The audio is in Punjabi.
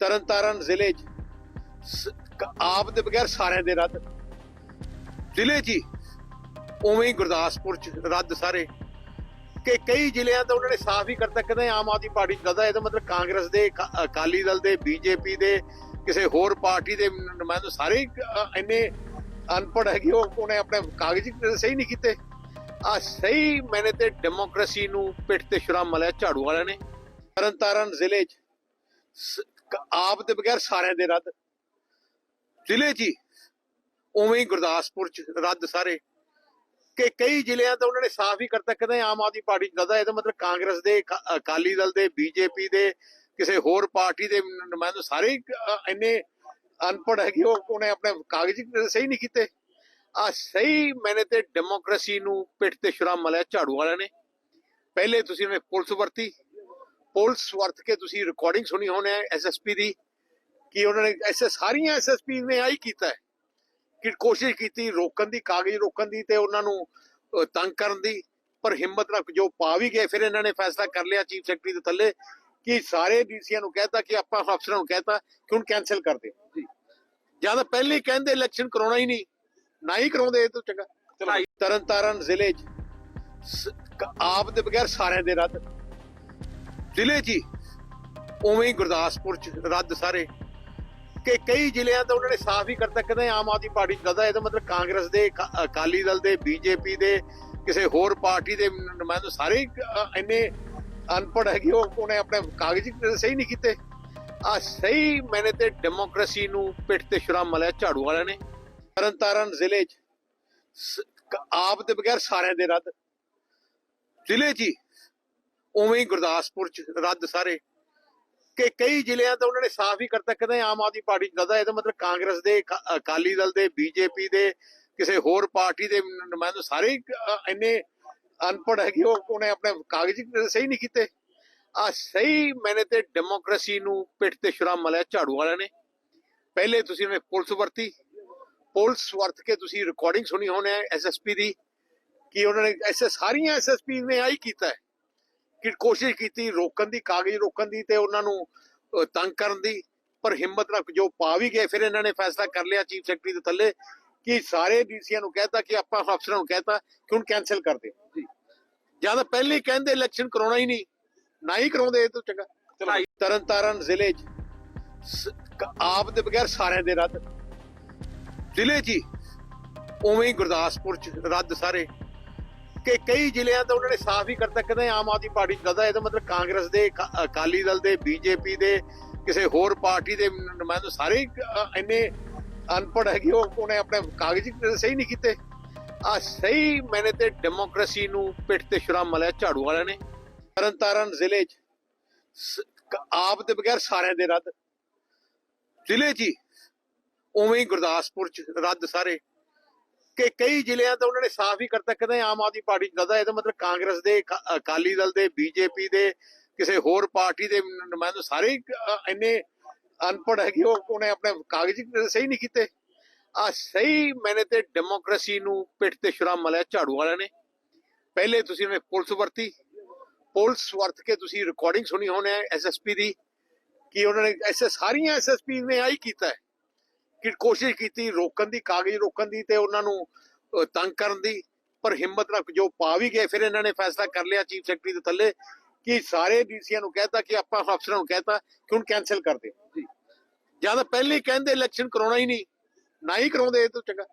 ਤਰਨਤਾਰਨ ਜ਼ਿਲ੍ਹੇ 'ਚ। ਆਪ ਦੇ ਬਗੈਰ ਸਾਰਿਆਂ ਦੇ ਰੱਦ। ਜ਼ਿਲ੍ਹੇ 'ਚ ਉਵੇਂ ਹੀ ਗੁਰਦਾਸਪੁਰ 'ਚ ਰੱਦ ਸਾਰੇ। ਕਿ ਕਈ ਜ਼ਿਲ੍ਹਿਆਂ ਤਾਂ ਉਹਨਾਂ ਨੇ ਸਾਫ਼ ਹੀ ਕਰਤਾ, ਕਹਿੰਦੇ ਆਮ ਆਦਮੀ ਪਾਰਟੀ ਚ ਇਹਦਾ ਮਤਲਬ ਕਾਂਗਰਸ ਦੇ ਅਕਾਲੀ ਦਲ ਦੇ, ਬੀਜੇਪੀ ਦੇ, ਕਿਸੇ ਹੋਰ ਪਾਰਟੀ ਦੇ ਨੁਮਾਇੰਦੇ ਸਾਰੇ ਇੰਨੇ ਅਨਪੜ੍ਹ ਹੈਗੇ, ਉਹ, ਉਹਨੇ ਆਪਣੇ ਕਾਗਜ਼ ਸਹੀ ਨਹੀਂ ਕੀਤੇ। ਆ ਸਹੀ ਮੈਨੇ ਤੇ ਡੈਮੋਕ੍ਰੇਸੀ ਨੂੰ ਪਿੱਠ ਤੇ ਛੁਰਾ ਮਲਿਆ ਝਾੜੂ ਵਾਲਿਆਂ ਨੇ। ਤਰਨਤਾਰਨ ਜ਼ਿਲ੍ਹੇ 'ਚ ਆਪ ਦੇ ਬਗੈਰ ਸਾਰਿਆਂ ਦੇ ਰੱਦ। ਜ਼ਿਲ੍ਹੇ 'ਚ ਉਵੇਂ ਹੀ ਗੁਰਦਾਸਪੁਰ 'ਚ ਰੱਦ ਸਾਰੇ। ਕਿ ਕਈ ਜ਼ਿਲ੍ਹਿਆਂ ਤਾਂ ਉਹਨਾਂ ਨੇ ਸਾਫ਼ ਹੀ ਕਰਤਾ, ਕਹਿੰਦੇ ਆਮ ਆਦਮੀ ਪਾਰਟੀ ਚ ਇਹਦਾ ਮਤਲਬ ਕਾਂਗਰਸ ਦੇ ਅਕਾਲੀ ਦਲ ਦੇ, ਬੀਜੇਪੀ ਦੇ, ਕਿਸੇ ਹੋਰ ਪਾਰਟੀ ਦੇ ਨੁਮਾਇੰਦੇ ਸਾਰੇ ਇੰਨੇ ਅਨਪੜ੍ਹ ਹੈਗੇ, ਉਹ ਉਹਨੇ ਆਪਣੇ ਕਾਗਜ਼ ਸਹੀ ਨਹੀਂ ਕੀਤੇ। ਆ ਸਹੀ ਮੈਨੇ ਤੇ ਡੈਮੋਕ੍ਰੇਸੀ ਨੂੰ ਪਿੱਠ ਤੇ ਛੁਰਾ ਮਲਿਆ ਝਾੜੂ ਵਾਲਿਆਂ ਨੇ। ਪਹਿਲੇ ਤੁਸੀਂ ਨੇ ਪੁਲਿਸ ਵਰਤੀ ਪੁਲਿਸ ਵਰਤ ਕੇ ਤੁਸੀਂ ਰਿਕਾਰਡਿੰਗ ਸੁਣੀ ਹੋਣੀ ਹੈ ਐਸਐਸਪੀ ਦੀ ਕਿ ਉਹਨਾਂ ਨੇ ਐਸੇ ਸਾਰੀਆਂ ਐਸਐਸਪੀ ਨੇ ਆਈ ਕੀਤਾ ਹੈ ਕਿ ਕੋਸ਼ਿਸ਼ ਕੀਤੀ ਰੋਕਣ ਦੀ ਕਾਗਜ਼ ਰੋਕਣ ਦੀ ਤੇ ਉਹਨਾਂ ਨੂੰ ਤੰਗ ਕਰਨ ਦੀ ਪਰ ਹਿੰਮਤ ਨਾਲ ਜੋ ਪਾ ਵੀ ਗਏ ਫਿਰ ਇਹਨਾਂ ਨੇ ਫੈਸਲਾ ਕਰ ਲਿਆ ਚੀਫ ਸੈਕਟਰੀ ਦੇ ਥੱਲੇ ਕਿ ਸਾਰੇ ਡੀਸੀਆਂ ਨੂੰ ਕਹਿਤਾ ਕਿ ਆਪਾਂ ਅਫਸਰਾਂ ਨੂੰ ਕਹਿਤਾ ਕਿ ਹੁਣ ਕੈਨਸਲ ਕਰ ਦਿਓ। ਜੀ। ਜਾਂ ਤਾਂ ਪਹਿਲੇ ਕਹਿੰਦੇ ਇਲੈਕਸ਼ਨ ਕਰਾਉਣਾ ਹੀ ਨਹੀਂ ਨਾ ਹੀ ਕਰਾਉਂਦੇ ਇਹ ਤੋਂ ਚੰਗਾ। ਤਰਨਤਾਰਨ ਜ਼ਿਲ੍ਹੇ 'ਚ ਆਪ ਦੇ ਬਗੈਰ ਸਾਰਿਆਂ ਦੇ ਰੱਦ। ਜ਼ਿਲ੍ਹੇ 'ਚ ਹੀ ਉਵੇਂ ਹੀ ਗੁਰਦਾਸਪੁਰ 'ਚ ਰੱਦ ਸਾਰੇ। ਕਿ ਕਈ ਜ਼ਿਲ੍ਹਿਆਂ ਤਾਂ ਉਹਨਾਂ ਨੇ ਸਾਫ਼ ਹੀ ਕਰਤਾ, ਕਹਿੰਦੇ ਆਮ ਆਦਮੀ ਪਾਰਟੀ ਚ ਇਹਦਾ ਮਤਲਬ ਕਾਂਗਰਸ ਦੇ ਅਕਾਲੀ ਦਲ ਦੇ, ਬੀਜੇਪੀ ਦੇ, ਕਿਸੇ ਹੋਰ ਪਾਰਟੀ ਦੇ ਨੁਮਾਇੰਦੇ ਸਾਰੇ ਇੰਨੇ ਅਨਪੜ੍ਹ ਹੈਗੇ, ਉਹ ਉਹਨੇ ਆਪਣੇ ਕਾਗਜ਼ ਸਹੀ ਨਹੀਂ ਕੀਤੇ। ਆ ਸਹੀ ਮੈਨੇ ਤੇ ਡੈਮੋਕ੍ਰੇਸੀ ਨੂੰ ਪਿੱਠ ਤੇ ਛੁਰਾ ਮਲਿਆ ਝਾੜੂ ਵਾਲਿਆਂ ਨੇ। ਤਰਨਤਾਰਨ ਜ਼ਿਲ੍ਹੇ 'ਚ ਆਪ ਦੇ ਬਗੈਰ ਸਾਰਿਆਂ ਦੇ ਰੱਦ। ਜ਼ਿਲ੍ਹੇ 'ਚ ਹੀ ਉਵੇਂ ਹੀ ਗੁਰਦਾਸਪੁਰ 'ਚ ਰੱਦ ਸਾਰੇ। ਕਿ ਕਈ ਜ਼ਿਲ੍ਹਿਆਂ ਤਾਂ ਉਹਨਾਂ ਨੇ ਸਾਫ਼ ਹੀ ਕਰਤਾ, ਕਹਿੰਦੇ ਆਮ ਆਦਮੀ ਪਾਰਟੀ ਚ ਇਹਦਾ ਮਤਲਬ ਕਾਂਗਰਸ ਦੇ ਅਕਾਲੀ ਦਲ ਦੇ, ਬੀਜੇਪੀ ਦੇ, ਕਿਸੇ ਹੋਰ ਪਾਰਟੀ ਦੇ ਨੁਮਾਇੰਦੇ ਸਾਰੇ ਇੰਨੇ ਅਨਪੜ੍ਹ ਹੈਗੇ, ਉਹ ਉਹਨੇ ਆਪਣੇ ਕਾਗਜ਼ ਸਹੀ ਨਹੀਂ ਕੀਤੇ। ਆ ਸਹੀ ਮੈਨੇ ਤੇ ਡੈਮੋਕ੍ਰੇਸੀ ਨੂੰ ਪਿੱਠ ਤੇ ਛੁਰਾ ਮਲਿਆ ਝਾੜੂ ਵਾਲਿਆਂ ਨੇ। ਪਹਿਲੇ ਤੁਸੀਂ ਉਹਨੇ ਪੁਲਿਸ ਵਰਤੀ। ਪੁਲਿਸ ਵਰਤ ਕੇ ਤੁਸੀਂ ਰਿਕਾਰਡਿੰਗ ਸੁਣੀ ਹੋਣੀ ਹੈ ਐਸਐਸਪੀ ਦੀ, ਕਿ ਉਹਨਾਂ ਨੇ ਐਸੇ ਸਾਰੀਆਂ ਐਸਐਸਪੀ ਨੇ ਆਈ ਕੀਤਾ ਹੈ। ਕਿ ਕੋਸ਼ਿਸ਼ ਕੀਤੀ ਰੋਕਣ ਦੀ ਕਾਗਜ਼ ਰੋਕਣ ਦੀ ਤੇ ਉਹਨਾਂ ਨੂੰ ਤੰਗ ਕਰਨ ਦੀ ਪਰ ਹਿੰਮਤ ਨਾਲ ਜੋ ਪਾ ਵੀ ਗਏ ਫਿਰ ਇਹਨਾਂ ਨੇ ਫੈਸਲਾ ਕਰ ਲਿਆ ਚੀਫ ਸੈਕਟਰੀ ਦੇ ਥੱਲੇ ਕਿ ਸਾਰੇ ਡੀਸੀਆਂ ਨੂੰ ਕਹਿਤਾ ਕਿ ਆਪਾਂ ਅਫਸਰਾਂ ਨੂੰ ਕਹਿਤਾ ਕਿ ਹੁਣ ਕੈਨਸਲ ਕਰ ਦਿਓ। ਜੀ। ਜਾਂ ਤਾਂ ਪਹਿਲੇ ਕਹਿੰਦੇ ਇਲੈਕਸ਼ਨ ਕਰਾਉਣਾ ਹੀ ਨਹੀਂ ਨਾ ਹੀ ਕਰਾਉਂਦੇ ਇਹ ਤੋਂ ਚੰਗਾ। ਤਰਨਤਾਰਨ ਜ਼ਿਲ੍ਹੇ 'ਚ ਆਪ ਦੇ ਬਗੈਰ ਸਾਰਿਆਂ ਦੇ ਰੱਦ। ਜ਼ਿਲ੍ਹੇ 'ਚ ਉਵੇਂ ਹੀ ਗੁਰਦਾਸਪੁਰ 'ਚ ਰੱਦ ਸਾਰੇ। ਕਿ ਕਈ ਜ਼ਿਲ੍ਹਿਆਂ ਤਾਂ ਉਹਨਾਂ ਨੇ ਸਾਫ਼ ਹੀ ਕਰਤਾ ਕਹਿੰਦੇ ਆਮ ਆਦਮੀ ਪਾਰਟੀ ਚ ਇਹਦਾ ਮਤਲਬ ਕਾਂਗਰਸ ਦੇ ਅਕਾਲੀ ਦਲ ਦੇ, ਬੀਜੇਪੀ ਦੇ, ਕਿਸੇ ਹੋਰ ਪਾਰਟੀ ਦੇ ਨੁਮਾਇੰਦੇ ਸਾਰੇ ਇੰਨੇ ਅਨਪੜ੍ਹ ਹੈਗੇ, ਉਹ, ਉਹਨੇ ਆਪਣੇ ਕਾਗਜ਼ ਸਹੀ ਨਹੀਂ ਕੀਤੇ। ਆ ਸਹੀ ਮੈਨੇ ਤੇ ਡੈਮੋਕ੍ਰੇਸੀ ਨੂੰ ਪਿੱਠ ਤੇ ਛੁਰਾ ਮਲਿਆ ਝਾੜੂ ਵਾਲਿਆਂ ਨੇ। ਤਰਨਤਾਰਨ ਜ਼ਿਲ੍ਹੇ 'ਚ ਆਪ ਦੇ ਬਗੈਰ ਸਾਰਿਆਂ ਦੇ ਰੱਦ। ਜ਼ਿਲ੍ਹੇ 'ਚ ਹੀ, ਉਵੇਂ ਹੀ ਗੁਰਦਾਸਪੁਰ 'ਚ ਰੱਦ ਸਾਰੇ। ਕਿ ਕਈ ਜ਼ਿਲ੍ਹਿਆਂ ਤਾਂ ਉਹਨਾਂ ਨੇ ਸਾਫ਼ ਹੀ ਕਰਤਾ ਕਹਿੰਦੇ ਆਮ ਆਦਮੀ ਪਾਰਟੀ ਚ ਇਹਦਾ ਮਤਲਬ ਕਾਂਗਰਸ ਦੇ ਅਕਾਲੀ ਦਲ ਦੇ, ਬੀਜੇਪੀ ਦੇ, ਕਿਸੇ ਹੋਰ ਪਾਰਟੀ ਦੇ ਨੁਮਾਇੰਦੇ ਸਾਰੇ ਇੰਨੇ ਅਨਪੜ੍ਹ ਹੈਗੇ, ਉਹ ਉਹਨੇ ਆਪਣੇ ਕਾਗਜ਼ ਸਹੀ ਨਹੀਂ ਕੀਤੇ। ਆ ਸਹੀ ਮੈਨੇ ਤੇ ਡੈਮੋਕ੍ਰੇਸੀ ਨੂੰ ਪਿੱਠ ਤੇ ਛੁਰਾ ਮਲਿਆ, ਝਾੜੂ ਵਾਲਿਆਂ ਨੇ। ਪਹਿਲੇ ਤੁਸੀਂ ਉਹਨੇ ਪੁਲਿਸ ਵਰਤੀ। ਪੁਲਿਸ ਵਰਤ ਕੇ ਤੁਸੀਂ ਰਿਕਾਰਡਿੰਗ ਸੁਣੀ ਹੋਣੀ ਹੈ ਐਸਐਸਪੀ ਦੀ, ਕਿ ਉਹਨਾਂ ਨੇ ਐਸੇ, ਸਾਰੀਆਂ ਐਸਐਸਪੀ ਨੇ ਆਈ ਕੀਤਾ ਹੈ। ਕਿ ਕੋਸ਼ਿਸ਼ ਕੀਤੀ ਰੋਕਣ ਦੀ, ਕਾਗਜ਼ ਰੋਕਣ ਦੀ ਤੇ ਉਹਨਾਂ ਨੂੰ ਤੰਗ ਕਰਨ ਦੀ, ਪਰ ਹਿੰਮਤ ਨਾਲ ਜੋ ਪਾ ਵੀ ਗਏ, ਫਿਰ ਇਹਨਾਂ ਨੇ ਫੈਸਲਾ ਕਰ ਲਿਆ ਚੀਫ ਸੈਕਟਰੀ ਦੇ ਥੱਲੇ ਕਿ ਸਾਰੇ ਡੀਸੀਆਂ ਨੂੰ ਕਹਿਤਾ ਕਿ ਆਪਾਂ ਅਫਸਰਾਂ ਨੂੰ ਕਹਿਤਾ ਕਿ ਹੁਣ ਕੈਨਸਲ ਕਰ ਦਿਓ। ਜੀ। ਜਾਂ ਤਾਂ ਪਹਿਲੇ ਕਹਿੰਦੇ, ਇਲੈਕਸ਼ਨ ਕਰਾਉਣਾ ਹੀ ਨਹੀਂ, ਨਾ ਹੀ ਕਰਾਉਂਦੇ, ਇਹ ਤੋਂ ਚੰਗਾ।